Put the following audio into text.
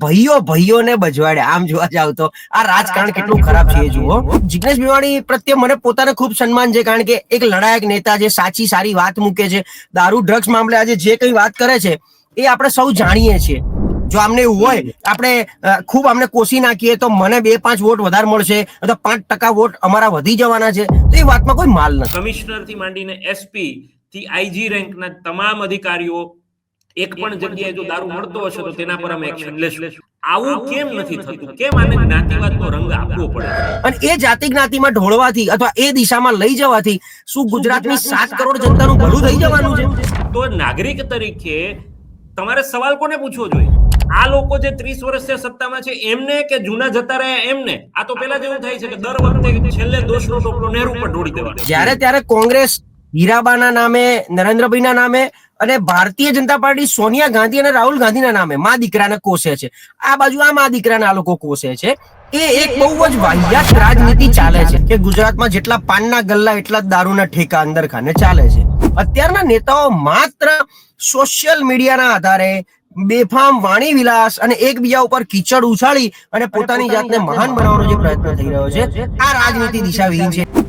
ભાઈઓ ભાઈઓને બજવાડે. આમ જોવા જાવ તો. આ રાજકારણ કેટલું ખરાબ છે જુઓ. જિગ્નેશ મેવાણી પ્રત્યે મને પોતાને ખૂબ સન્માન છે કારણ કે એક લડાયક નેતા છે સાચી સારી વાત મૂકે છે દારૂ ડ્રગ્સ મામલે આજે જે કઈ વાત કરે છે એ આપણે સૌ જાણીએ છીએ. જો આમને એવું હોય આપણે ખૂબ આમને કોસી નાખીએ તો મને બે પાંચ વોટ વધારે મળશે અથવા પાંચ ટકા વોટ અમારા વધી જવાના છે તો એ વાતમાં કોઈ માલ નથી. કમિશનરથી માંડીને એસપી થી આઈજી રેન્કના તમામ અધિકારીઓ એક પણ જગ્યાએ જો દારૂ મળતો હશે તો તેના પર અમે એક્શન લેશું. આવું કેમ નથી થતું? કેમ આને જ્ઞાતિવાદનો રંગ આપવો પડે? અને એ જાતિ જ્ઞાતિમાં ઢોળવાથી અથવા એ દિશામાં લઈ જવાથી શું ગુજરાતની સાત કરોડ જનતાનું ભલું થઈ જવાનું છે? તો નાગરિક તરીકે તમારે સવાલ કોને પૂછવો જોઈએ? આ લોકો જે ત્રીસ વર્ષથી સત્તામાં છે એમને કે જૂના જતા રહ્યા એમને? આ તો પેલા જેવું થાય છે કે દર વખતે છેલ્લે દોષનો ટોપલો નહેરુ પર ઢોળી દેવાનો. જ્યારે ત્યારે કોંગ્રેસ હીરાબાના નામે, નરેન્દ્રભાઈના નામે અને ભારતીય જનતા પાર્ટી સોનિયા ગાંધી અને રાહુલ ગાંધીના નામે મા દીકરાને કોસે છે. આ બાજુ આ મા દીકરાને આ લોકો કોસે છે. એ એક બહુ જ વાહિયાત રાજનીતિ ચાલે છે કે ગુજરાતમાં જેટલા પાનના ગલ્લા, એટલા જ દારૂના ઠેકા અંદર ખાને ચાલે છે. અત્યારના નેતાઓ માત્ર સોશિયલ મીડિયાના આધારે બેફામ વાણી વિલાસ અને એકબીજા ઉપર કીચડ ઉછાળી અને પોતાની જાતને મહાન બનાવવાનો જે પ્રયત્ન થઈ રહ્યો છે, આ રાજનીતિ દિશાવિહીન છે.